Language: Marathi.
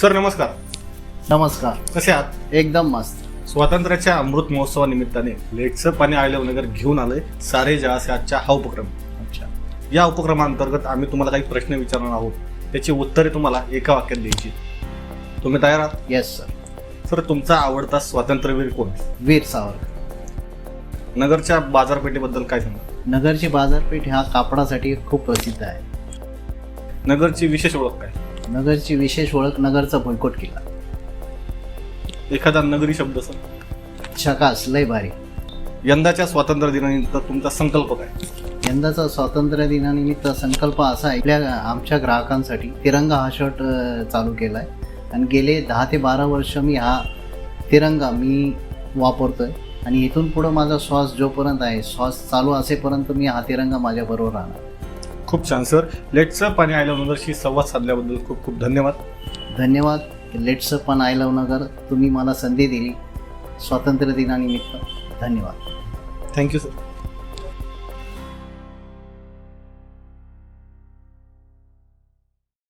सर नमस्कार. नमस्कार. कसे आहात? एकदम मस्त. स्वातंत्र्याच्या अमृत महोत्सवानिमित्ताने लेटचं पाणी आयलव नगर घेऊन आलंय सारे जहासे आजच्या हा उपक्रम. अच्छा. या उपक्रमांतर्गत आम्ही तुम्हाला काही प्रश्न विचारणार आहोत. त्याची उत्तरे तुम्हाला एका वाक्यात द्यायची. तुम्ही तयार आहात? येस सर सर तुमचा आवडता स्वातंत्र्यवीर कोण? वीर सावरकर. नगरच्या बाजारपेठेबद्दल काय सांगा नगरची बाजारपेठ ह्या कापडासाठी खूप प्रसिद्ध आहे. नगरची विशेष ओळख काय? नगरची विशेष ओळख नगरचा भुईकोट किल्ला एखादा नगरी शब्द सर शकास लय भारी. यंदाच्या स्वातंत्र्य दिनानिमित्त तुमचा संकल्प काय? यंदाचा स्वातंत्र्य दिनानिमित्त संकल्प असा आहे आपल्या आमच्या ग्राहकांसाठी तिरंगा हा शर्ट अ, चालू केला आहे आणि गेले दहा ते बारा वर्ष मी हा तिरंगा मी वापरतोय. आणि इथून पुढं माझा श्वास जोपर्यंत आहे श्वास चालू असेपर्यंत मी हा तिरंगा माझ्याबरोबर राहणार. खूप छान सर. लेटचं पाणी आयलव नगरशी संवाद साधल्याबद्दल खूप खूप धन्यवाद. धन्यवाद. लेट्स पण आय लव नगर तुम्ही मला संधी दिली. स्वातंत्र्य दिनानिमित्त धन्यवाद. Thank you sir.